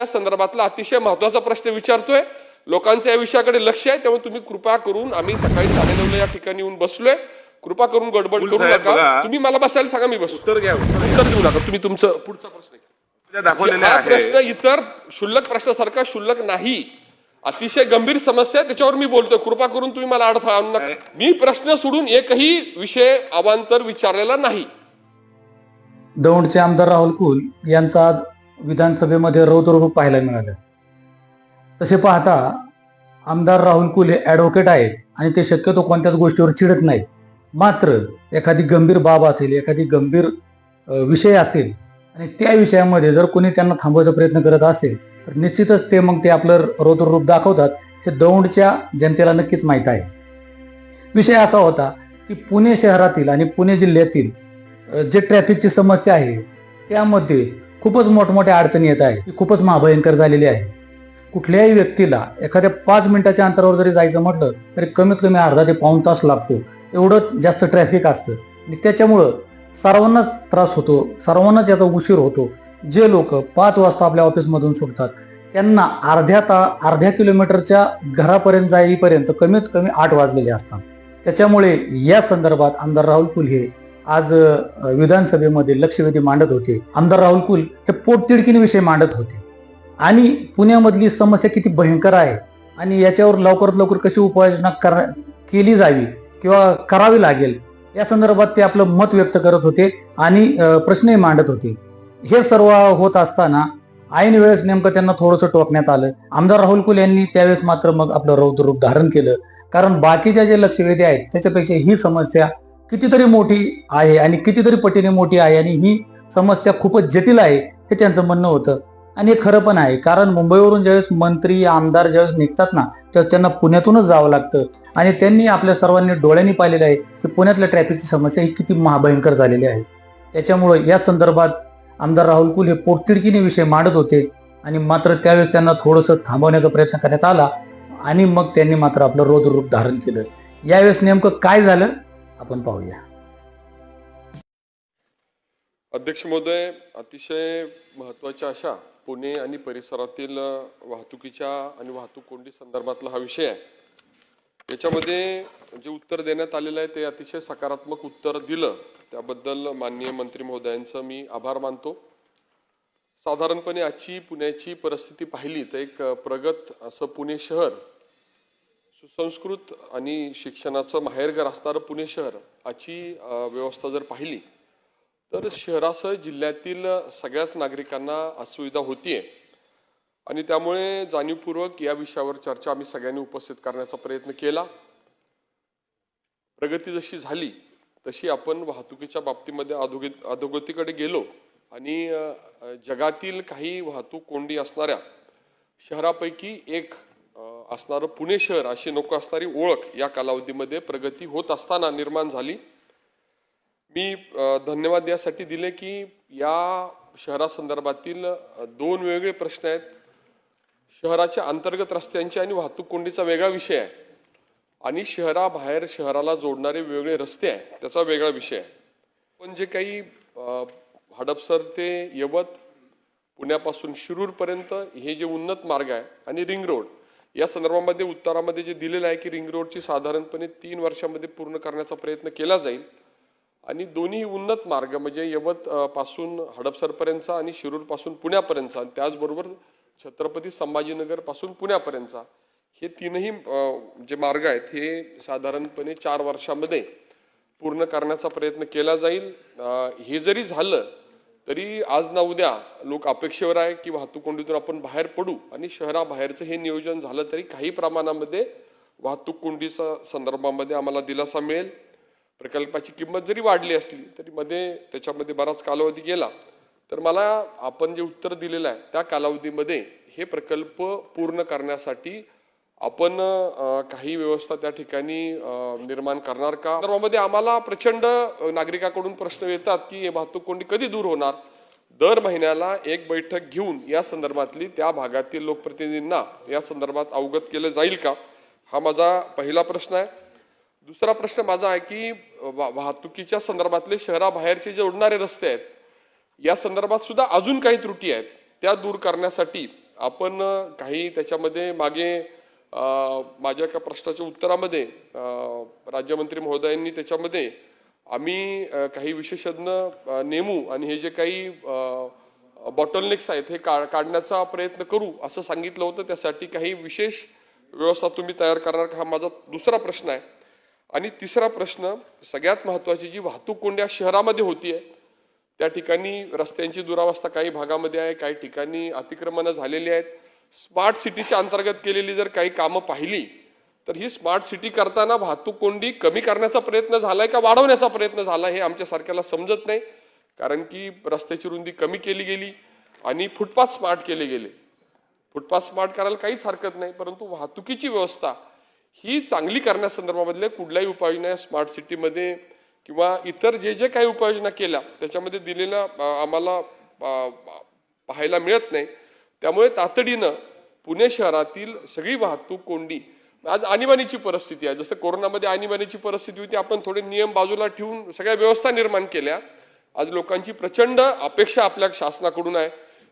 त्या संदर्भातला अतिशय महत्त्वाचा प्रश्न विचारतोय. लोकांचं या विषयाकडे लक्ष आहे त्यामुळे तुम्ही कृपा करून आम्ही सकाळी साडेनऊला या ठिकाणी येऊन बसलोय. कृपा करून गडबड करू नका. तुम्ही मला बसायला सांगा मी बसतो उत्तर घ्या उत्तर देऊ नका. तुम्ही तुमचं पुढचा प्रश्न दाखवलेले हा प्रश्न इतर क्षुल्लक प्रश्नासारखा क्षुल्लक नाही. अतिशय गंभीर समस्या आहे त्याच्यावर मी बोलतोय. कृपा करून तुम्ही मला अडथळा आणू नका. मी प्रश्न सोडून एकही विषय अवांतर विचारलेला नाही. दौंडचे आमदार राहुल कुल यांचं आज विधानसभेमध्ये रौद्ररूप पाहायला मिळालं. तसे पाहता आमदार राहुल कुले ॲडव्होकेट आहेत आणि ते शक्यतो कोणत्याच गोष्टीवर चिडत नाहीत. मात्र एखादी गंभीर बाब असेल एखादी गंभीर विषय असेल आणि त्या विषयामध्ये जर कोणी त्यांना थांबवायचा प्रयत्न करत असेल तर निश्चितच ते मग ते आपलं रौद्ररूप दाखवतात हे दौंडच्या जनतेला नक्कीच माहीत आहे. विषय असा होता की पुणे शहरातील आणि पुणे जिल्ह्यातील जे ट्रॅफिकची समस्या आहे त्यामध्ये खूपच मोठमोठ्या अडचणी येत आहे ती खूपच महाभयंकर झालेली आहे. कुठल्याही व्यक्तीला एखाद्या पाच मिनिटाच्या अंतरावर जरी जायचं म्हटलं तरी कमीत कमी अर्धा ते पाऊण तास लागतो. एवढं जास्त ट्रॅफिक असतं. आणि त्याच्यामुळं सर्वांनाच त्रास होतो सर्वांनाच याचा उशीर होतो. जे लोक पाच वाजता आपल्या ऑफिसमधून सुटतात त्यांना अर्ध्या ता अर्ध्या किलोमीटरच्या घरापर्यंत जाईपर्यंत कमीत कमी आठ वाजलेले असतात. त्याच्यामुळे या संदर्भात आमदार राहुल कुल हे आज विधानसभेमध्ये लक्षवेधी मांडत होते. आमदार राहुल कुल हे पोटतिडकीने विषय मांडत होते. आणि पुण्यामधली समस्या किती भयंकर आहे आणि याच्यावर लवकरात लवकर कशी उपाययोजना कर केली जावी किंवा करावी लागेल या संदर्भात ते आपलं मत व्यक्त करत होते आणि प्रश्नही मांडत होते. हे सर्व होत असताना ऐन वेळेस नेमकं त्यांना थोडंसं टोकण्यात आलं. आमदार राहुल कुल यांनी त्यावेळेस मात्र मग आपलं रौद्र रूप धारण केलं. कारण बाकीच्या जे लक्षवेधी आहेत त्याच्यापेक्षा ही समस्या कितीतरी मोठी आहे आणि कितीतरी पटीने मोठी आहे आणि ही समस्या खूपच जटिल आहे हे त्यांचं म्हणणं होतं. आणि हे खरं पण आहे कारण मुंबईवरून ज्यावेळेस मंत्री आमदार ज्यावेळेस निघतात ना त्यावेळेस त्यांना पुण्यातूनच जावं लागतं. आणि त्यांनी आपल्या सर्वांनी डोळ्यांनी पाहिलेलं आहे की पुण्यातल्या ट्रॅफिकची समस्या ही किती महाभयंकर झालेली आहे. त्याच्यामुळं या संदर्भात आमदार राहुल कुल हे पोटतिडकीने विषय मांडत होते आणि मात्र त्यावेळेस त्यांना थोडंसं थांबवण्याचा प्रयत्न करण्यात आला आणि मग त्यांनी मात्र आपलं रोज रूप धारण केलं. यावेळेस नेमकं काय झालं? आपण पाहूया. अध्यक्ष महोदय अतिशय महत्त्वाच्या अशा पुणे आणि परिसरातील वाहतुकीच्या आणि वाहतूक कोंडी संदर्भातला हा विषय आहे. याच्यामध्ये जे उत्तर देण्यात आलेलं आहे ते अतिशय सकारात्मक उत्तर दिलं. त्याबद्दल माननीय मंत्री महोदयांचं मी आभार मानतो. साधारणपणे आजची पुण्याची परिस्थिती पाहिली तर एक प्रगत असं पुणे शहर सुसंस्कृत आणि शिक्षणाचं माहेरघर असणारं पुणे शहर आजची व्यवस्था जर पाहिली तर शहरासह जिल्ह्यातील सगळ्याच नागरिकांना असुविधा होतीये. आणि त्यामुळे जाणीवपूर्वक या विषयावर चर्चा आम्ही सगळ्यांनी उपस्थित करण्याचा प्रयत्न केला. प्रगती जशी झाली तशी आपण वाहतुकीच्या बाबतीमध्ये अधोगत अधोगतीकडे गेलो आणि जगातील काही वाहतूक कोंडी असणाऱ्या शहरापैकी एक असणारं पुणे शहर अशी नको असणारी ओळख या कालावधीमध्ये प्रगती होत असताना निर्माण झाली. मी धन्यवाद यासाठी दिले की या शहरासंदर्भातील दोन वेगळे प्रश्न आहेत. शहराच्या अंतर्गत रस्त्यांची आणि वाहतूक कोंडीचा वेगळा विषय आहे. आणि शहराबाहेर शहराला जोडणारे वेगळे रस्ते आहे त्याचा वेगळा विषय आहे. पण जे काही हडपसर ते यवत पुण्यापासून शिरूरपर्यंत हे जे उन्नत मार्ग आहे आणि रिंग रोड या संदर्भामध्ये उत्तरामध्ये जे दिलेलं आहे की रिंग रोडची साधारणपणे तीन वर्षामध्ये पूर्ण करण्याचा प्रयत्न केला जाईल. आणि दोन्ही उन्नत मार्ग म्हणजे यवत पासून हडपसरपर्यंतचा आणि शिरूरपासून पुण्यापर्यंतचा आणि त्याचबरोबर छत्रपती संभाजीनगरपासून पुण्यापर्यंतचा हे तीनही जे मार्ग आहेत हे साधारणपणे चार वर्षामध्ये पूर्ण करण्याचा प्रयत्न केला जाईल. हे जरी झालं तरी आज ना उद्या लोक अपेक्षेवर आहे की वाहतूक कोंडीतून आपण बाहेर पडू आणि शहराबाहेरचं हे नियोजन झालं तरी काही प्रमाणामध्ये वाहतूक कोंडीचा संदर्भामध्ये आम्हाला दिलासा मिळेल. प्रकल्पाची किंमत जरी वाढली असली तरी मध्ये त्याच्यामध्ये बराच कालावधी गेला. तर मला आपण जे उत्तर दिलेलं आहे त्या कालावधीमध्ये हे प्रकल्प पूर्ण करण्यासाठी आपण काही व्यवस्था त्या ठिकाणी निर्माण करणार का? त्यामध्ये आम्हाला प्रचंड नागरिकाकडून प्रश्न येतात की हे वाहतूक कोंडी कधी दूर होणार? दर महिन्याला एक बैठक घेऊन या संदर्भातली त्या भागातील लोकप्रतिनिधींना या संदर्भात अवगत केलं जाईल का? हा माझा पहिला प्रश्न आहे. दुसरा प्रश्न माझा आहे की वा- वाहतुकीच्या संदर्भातले शहराबाहेरचे जे उडणारे रस्ते आहेत या संदर्भात सुद्धा अजून काही त्रुटी आहेत. त्या दूर करण्यासाठी आपण काही त्याच्यामध्ये मागे माझ्या एका प्रश्नाच्या उत्तरामध्ये राज्यमंत्री महोदयांनी त्याच्यामध्ये आम्ही काही विशेषज्ञ नेमू आणि हे जे काही बॉटलनेक्स आहेत हे का काढण्याचा प्रयत्न करू असं सांगितलं होतं. त्यासाठी काही विशेष व्यवस्था तुम्ही तयार करणार का हा माझा दुसरा प्रश्न आहे. आणि तिसरा प्रश्न सगळ्यात महत्त्वाची जी वाहतूक कोंड्या शहरामध्ये होती आहे त्या ठिकाणी रस्त्यांची दुरावस्था काही भागामध्ये आहे काही ठिकाणी अतिक्रमणं झालेली आहेत. स्मार्ट सिटीच्या अंतर्गत केलेली जर काही कामं पाहिली तर ही स्मार्ट सिटी करताना वाहतूक कोंडी कमी करण्याचा प्रयत्न झालाय का वाढवण्याचा प्रयत्न झाला हे आमच्यासारख्याला समजत नाही. कारण की रस्त्याची रुंदी कमी केली गेली आणि फुटपाथ स्मार्ट केले गेले. फुटपाथ स्मार्ट करायला काहीच हरकत नाही परंतु वाहतुकीची व्यवस्था ही चांगली करण्यासंदर्भामधल्या कुठल्याही उपाययोजना स्मार्ट सिटीमध्ये किंवा इतर जे जे काही उपाययोजना केल्या त्याच्यामध्ये दिलेल्या आम्हाला पाहायला मिळत नाही. त्यामुळे तातडीनं पुणे शहरातील सगळी वाहतूक कोंडी आज आणीबाणीची परिस्थिती आहे. जसं कोरोनामध्ये आणीबाणीची परिस्थिती होती आपण थोडे नियम बाजूला ठेवून सगळ्या व्यवस्था निर्माण केल्या. आज लोकांची प्रचंड अपेक्षा आपल्या शासनाकडून आहे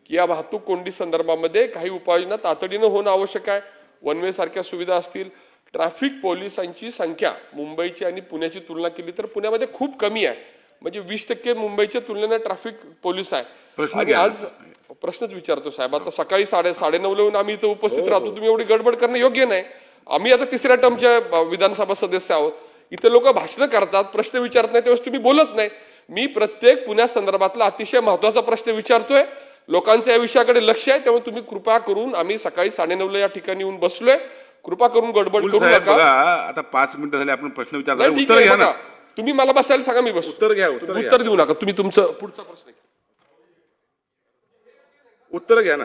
की या वाहतूक कोंडी संदर्भामध्ये काही उपाययोजना तातडीनं होणं आवश्यक आहे. वन वे सारख्या सुविधा असतील. ट्रॅफिक पोलिसांची संख्या मुंबईची आणि पुण्याची तुलना केली तर पुण्यामध्ये खूप कमी आहे. म्हणजे वीस टक्के मुंबईच्या तुलनेने ट्रॅफिक पोलीस आहे. आणि. आज प्रश्नच विचारतो साहेब. आता सकाळी साडे साडेनऊला येऊन आम्ही इथं उपस्थित राहतो. तुम्ही एवढी गडबड करणं योग्य नाही. आम्ही आता तिसऱ्या टर्मच्या विधानसभा सदस्य आहोत. इथे लोक भाषणं करतात प्रश्न विचारत नाही त्यावेळेस तुम्ही बोलत नाही. मी प्रत्येक पुण्या संदर्भातला अतिशय महत्त्वाचा प्रश्न विचारतोय. लोकांचं या विषयाकडे लक्ष आहे त्यामुळे तुम्ही कृपा करून आम्ही सकाळी साडेनऊला या ठिकाणी येऊन बसलोय. कृपा करून गडबड करू नका. आता पाच मिनिटं झाले आपण प्रश्न विचारला. तुम्ही मला बसायला सांगा मी बसतो. उत्तर घ्या उत्तर देऊ नका. तुम्ही तुमचं पुढचा प्रश्न. उत्तर घ्या ना.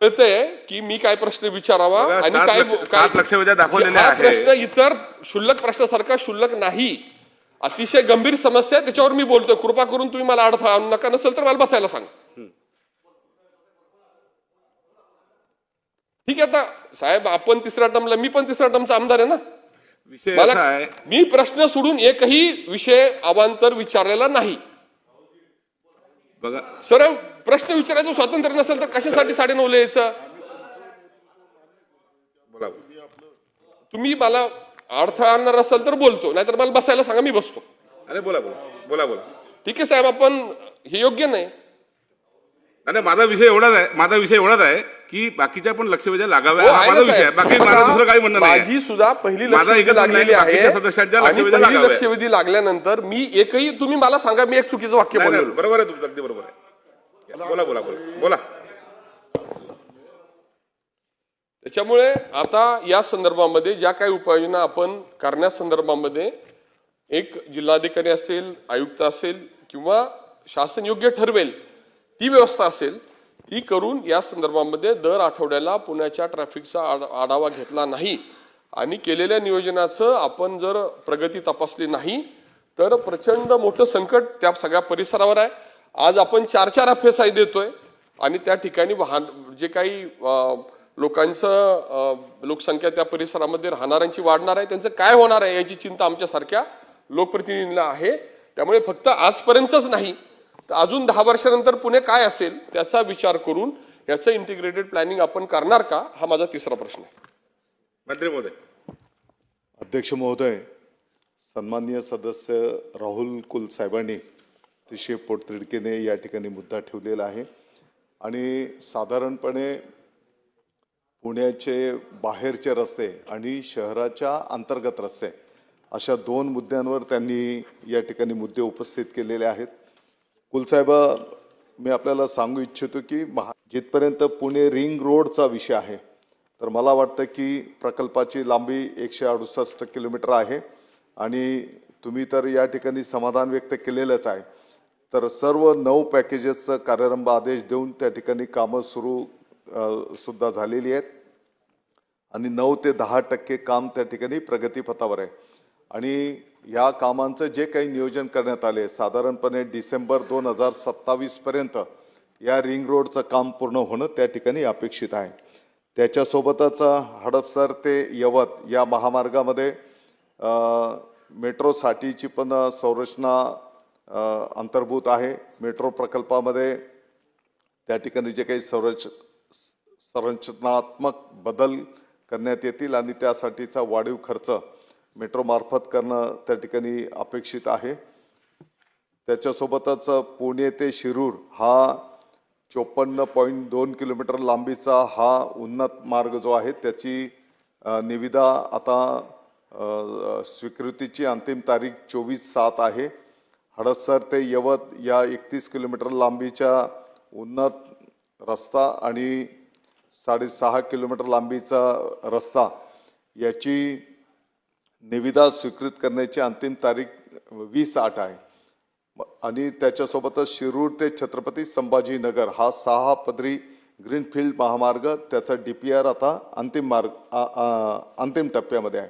कळतंय की मी काय प्रश्न विचारावा बघा, आणि सात काय लक्ष- सात लक्षवेध्या दाखवलेल्या हा आहेत. प्रश्न इतर क्षुल्लक प्रश्नासारखा क्षुल्लक नाही. अतिशय गंभीर समस्या आहे त्याच्यावर मी बोलतोय. कृपा करून तुम्ही मला अडथळा आणू नका नसेल तर मला बसायला सांग. ठीक आहे आता साहेब आपण तिसऱ्या टर्मला मी पण तिसऱ्या टर्मचा आमदार आहे ना? विषय मला आहे मी प्रश्न सोडून एकही विषय अवांतर विचारलेला नाही. बघा. सर प्रश्न विचारायचं स्वातंत्र्य नसेल तर कशासाठी साडेनऊला यायचं? बोला. तुम्ही मला अडथळा आणणार असाल तर बोलतो नाहीतर मला बसायला सांगा मी बसतो. अरे बोला बोला. बोला बोला. ठीक आहे साहेब आपण हे योग्य नाही. आणि माझा विषय एवढाच आहे माझा विषय एवढाच आहे की बाकीच्या पण लक्षवेध्या लागाव्या. हो, माझा विषय आहे. बाकी माझं दुसरं काही म्हणणं नाही माझी सुद्धा पहिली माझा लक्षवेधी एकच म्हणणं आहे, लागलेली आहे बाकीच्या सदस्यांच्या आणि लक्षवेधी पहिली लागाव्या. लक्षवेधी लागल्यानंतर मी एकही तुम्ही मला सांगा मी एक चुकीचं वाक्य नाही, नाही, बोललो. बरोबर आहे तुमचं अगदी बरोबर आहे. बोला बोला बोला बोला. त्याच्यामुळे आता या संदर्भामध्ये ज्या काही उपाययोजना आपण करण्यासंदर्भामध्ये एक जिल्हाधिकारी असेल आयुक्त असेल किंवा शासन योग्य ठरवेल ती व्यवस्था असेल ती करून या संदर्भामध्ये दर आठवड्याला पुण्याच्या ट्रॅफिकचा आढावा घेतला नाही आणि केलेल्या नियोजनाचं आपण जर प्रगती तपासली नाही तर प्रचंड मोठं संकट त्या सगळ्या परिसरावर आहे. आज आपण चार चार एफ एस आय देतोय आणि त्या ठिकाणी वाहन जे काही लोकांचं लोकसंख्या त्या परिसरामध्ये राहणाऱ्यांची वाढणार आहे. त्यांचं काय होणार आहे याची चिंता आमच्यासारख्या लोकप्रतिनिधींना आहे. त्यामुळे फक्त आजपर्यंतच नाही तर अजून दहा वर्षानंतर पुणे काय असेल त्याचा विचार करून याचं इंटिग्रेटेड प्लॅनिंग आपण करणार का? हा माझा तिसरा प्रश्न आहे. मंत्री महोदय. अध्यक्ष महोदय सन्माननीय सदस्य राहुल कुल साहेबांनी अतिशय पोटतिडकीने या ठिकाणी मुद्दा ठेवलेला आहे. आणि साधारणपणे पुण्याचे बाहेरचे रस्ते आणि शहराच्या अंतर्गत रस्ते अशा दोन मुद्द्यांवर त्यांनी या ठिकाणी मुद्दे उपस्थित केलेले आहेत. कुलसाहेब मी आपल्याला सांगू इच्छितो की महा जिथपर्यंत पुणे रिंग रोडचा विषय आहे तर मला वाटतं की प्रकल्पाची लांबी एकशे अडुसष्ट किलोमीटर आहे आणि तुम्ही तर या ठिकाणी समाधान व्यक्त केलेलंच आहे. तर सर्व नऊ पॅकेजेसचं कार्यारंभ आदेश देऊन त्या ठिकाणी कामं सुरू सुद्धा झालेली आहेत. आणि नऊ ते दहा टक्के काम त्या ठिकाणी प्रगतीपथावर आहे. आणि या कामांचं जे काही नियोजन करण्यात आले साधारणपणे डिसेंबर दोन हजार सत्तावीसपर्यंत या रिंग रोडचं काम पूर्ण होणं त्या ठिकाणी अपेक्षित आहे. त्याच्यासोबतच हडपसर ते यवत या महामार्गामध्ये मेट्रोसाठीची पण संरचना अंतर्भूत आहे. मेट्रो प्रकल्पामध्ये त्या ठिकाणी जे काही संरच संरचनात्मक बदल करण्यात येतील आणि त्यासाठीचा वाढीव खर्च मेट्रोमार्फत करणं त्या ठिकाणी अपेक्षित आहे. त्याच्यासोबतच पुणे ते शिरूर हा चोपन्न पॉईंट दोन किलोमीटर लांबीचा हा उन्नत मार्ग जो आहे त्याची निविदा आता स्वीकृतीची अंतिम तारीख चोवीस सात आहे. हडपसर ते यवत या एकतीस किलोमीटर लांबीच्या उन्नत रस्ता आणि साडेसहा किलोमीटर लांबीचा रस्ता याची निविदा स्वीकृत करण्याची अंतिम तारीख वीस आठ आहे. आणि त्याच्यासोबतच शिरूर ते छत्रपती संभाजीनगर हा सहा पदरी ग्रीनफील्ड महामार्ग त्याचा डी पी आर आता अंतिम मार्ग अंतिम टप्प्यामध्ये आहे.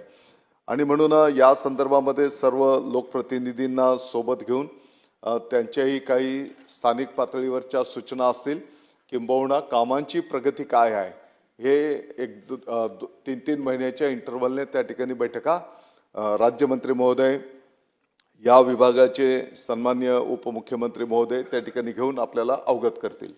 आणि म्हणून या संदर्भामध्ये सर्व लोकप्रतिनिधींना सोबत घेऊन त्यांच्याही काही स्थानिक पातळीवरच्या सूचना असतील किंबहुना कामांची प्रगती काय आहे हे एक तीन तीन महिन्याच्या इंटरव्हलने त्या ठिकाणी बैठका राज्यमंत्री महोदय या विभागाचे सन्मान्य उपमुख्यमंत्री महोदय त्या ठिकाणी घेऊन आपल्याला अवगत करतील.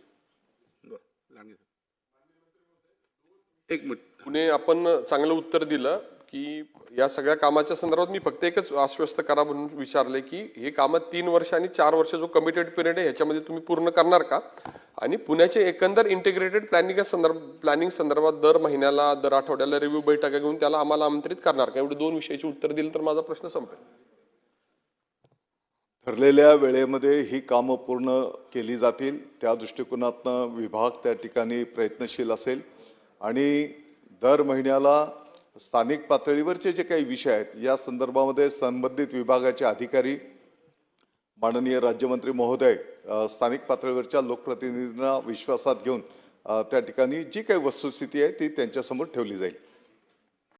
एक मिनिट पुणे आपण चांगलं उत्तर दिलं की या सगळ्या कामाच्या संदर्भात मी फक्त एकच आश्वस्त करा म्हणून विचारले की हे कामं तीन वर्ष आणि चार वर्ष जो कमिटेड पिरियड आहे ह्याच्यामध्ये तुम्ही पूर्ण करणार का? आणि पुण्याचे एकंदर इंटिग्रेटेड प्लॅनिंग संदर्भ प्लॅनिंग संदर्भात दर महिन्याला दर आठवड्याला रिव्ह्यू बैठका घेऊन त्याला आम्हाला आमंत्रित करणार का? एवढे दोन विषयाची उत्तर दिलं तर माझा प्रश्न संपेल. ठरलेल्या वेळेमध्ये ही कामं पूर्ण केली जातील. त्या दृष्टिकोनातनं विभाग त्या ठिकाणी प्रयत्नशील असेल. आणि दर महिन्याला स्थानिक पातळीवरचे जे काही विषय आहेत या संदर्भामध्ये संबंधित विभागाचे अधिकारी माननीय राज्यमंत्री महोदय स्थानिक पातळीवरच्या लोकप्रतिनिधींना विश्वासात घेऊन त्या ठिकाणी जी काही वस्तुस्थिती आहे ती त्यांच्यासमोर ठेवली जाईल.